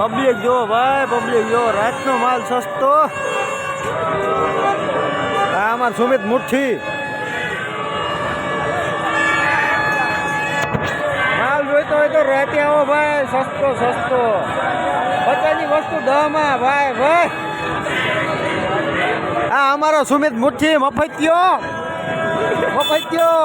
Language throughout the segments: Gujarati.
પબ્લિક જો ભાઈ, પબ્લિક જો રાતનો માલ સસ્તો. આ અમાર સુમિત મુઠ્ઠી. માલ જોઈતો હોય તો રાતે આવો ભાઈ, સસ્તો સસ્તો. પચાસની વસ્તુ દહમાં ભાઈ ભાઈ. આ અમારો સુમિત મુઠ્ઠી મફત્યો મફતિયો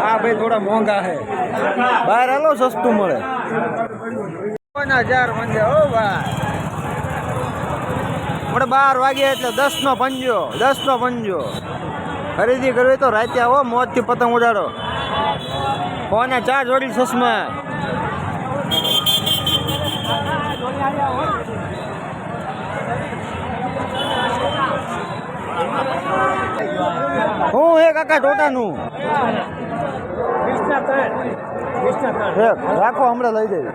હા, ભાઈ, થોડા મોંઘા છે. બહાર હાલો, સસ્તું મળે. હજાર મંજે ઓ ભાઈ. આપણે બાર વાગ્યા એટલે દસ નો પંજો દસ નો પંજો. ખરીદી કરવી તો રાતે આવો મોજથી પતંગ ઉડાડો. કોને ચાર જોડી ચશ્મા હું હે કાકા ટોટાનું. રાખો હમણાં લઈ જઈ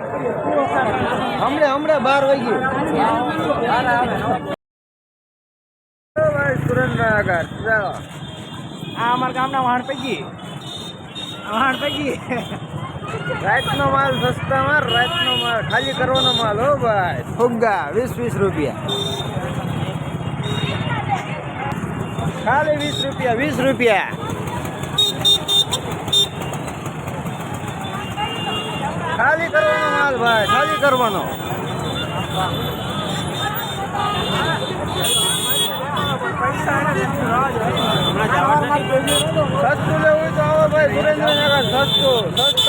હમણે હમણે બાર વાગી સુરેન્દ્રનગર આ અમારા ગામના વાહણ પૈકી. વાહણ પૈકી. રાતનો માલ સસ્તામાં રાતનો માલ ખાલી કરવાનો માલ હો ભાઈ. ફુગ્ગા વીસ વીસ રૂપિયા. ખાલી વીસ રૂપિયા વીસ રૂપિયા. ખાલી કરવાનો માલ ભાઈ ખાલી કરવાનો. સસ્તું લેવું તો આવો ભાઈ સુરેન્દ્રનગર સસ્તું સસ્તું.